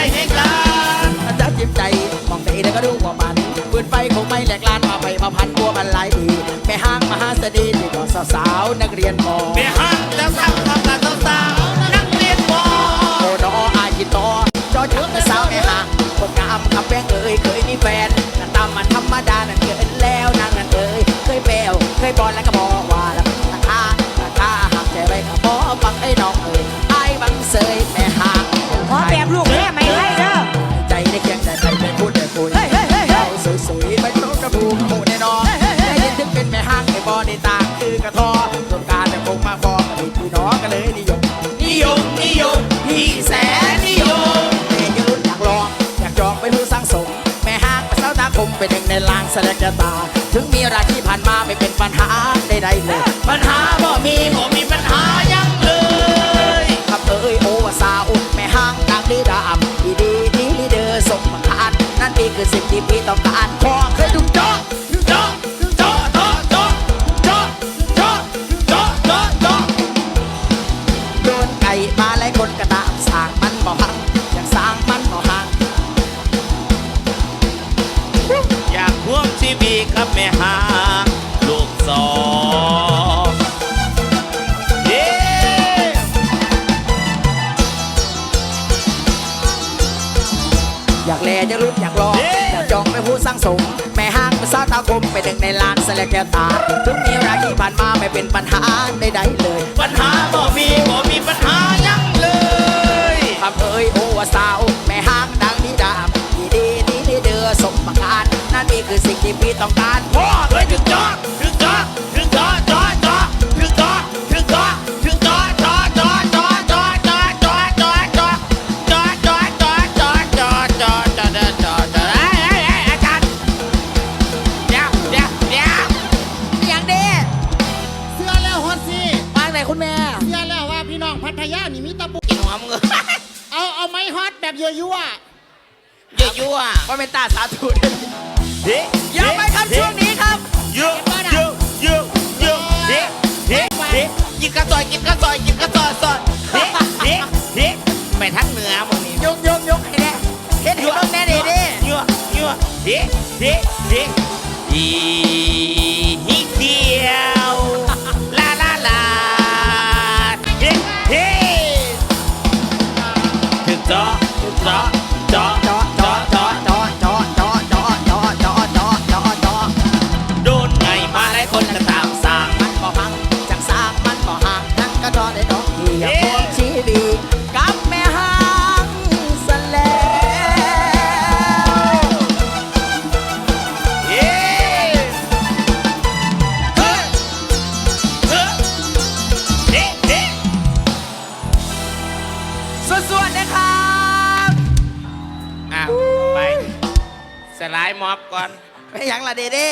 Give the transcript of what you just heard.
ได้เฮงลานอาจารย์จิ้มใจมองใดแล้วก็ดูว่ามันปืนไฟคงไม่แหลกลานมาไปมาพันตัวมันไหลดีไม่ห้างมหาสน่ห์ที่ดอสาวสาวนักเรียนมอไม่ห้างแล้วสาวทำงานสาวสนักเรียนมอโอนออาจิตอจอเชิงแต่สาวแม่ห้างคนงามคำแป้งเอ้ยเคยมีแฟนแต่ตามมันธรรมดานั่นเกินแล้วนางนั่นเอ้ยเคยแปลวเคยบอลแล้วก็บอก ผมเศร้าตาคมเป็นหนึ่งในลางแสดงตา ถึงมีราที่ผ่านมาไม่เป็นปัญหาใดๆเลย ปัญหาบ่มีบ่มีปัญหายังเลยครับเอ้ยโอวาสาวแม่ห้างกลางดีดามดีดีดีลีเดอร์ส่งมผ่านนั่นนี่คือสิ่งที่พี่ต้องการขอเคยดูจอ ร่วมชีวิตกับแม่หางลูกสองเย้อยากแลอยากรุ่นอยากลองอยากจองไปผู้สร้างสม แม่ห้างเป็นสาวตาคมเป็นหนึ่งในล้านสลกแก้วตาถึงมีราที่ผ่านมาไม่เป็นปัญหาใดๆเลย ปัญหา ต้องการพ่อเคยถึงจอถึงจอถึงจอจอจอถึงจอถึงจอถึงจอจอจอจอจอจอจอจอจอจอจอจอจอจอจอจอจอจอจอเอ้ยเอ้ยเอ้ยอาจารย์เดี๋ยวเดี๋ยวเดี๋ยวอย่างเด้เสื้อแล้วฮอตซี่วางไหนคุณแม่เสื้อแล้วว่าพี่น้องพัทยานี่มีตะบุกินหัวมึงเอาเอาไม้ฮอตแบบยั่วยั่วเยอะยั่วว่าเป็นตาสาธุเด้อเฮ้อ ย่าไปครับช่วงนี้ครับเยอะเยอะเยอะเยอะเฮ้เฮ้เฮ้กินกระซอยกินกระซอยกินกระซอยซอยเฮ้เฮ้เฮ้ไปทางเหนือมึงนี่ยกยกยกให้แน่เฮ็ดให้เบิ่งแน่เด้เด้ยั่วยั่วเฮ้เฮ้เฮ้อีเดียวลาลาลาเฮ้เฮ้ถึงจอถึงจอจอจอจอจอ สลายม็อบก่อน ไม่หยังละเด้เด้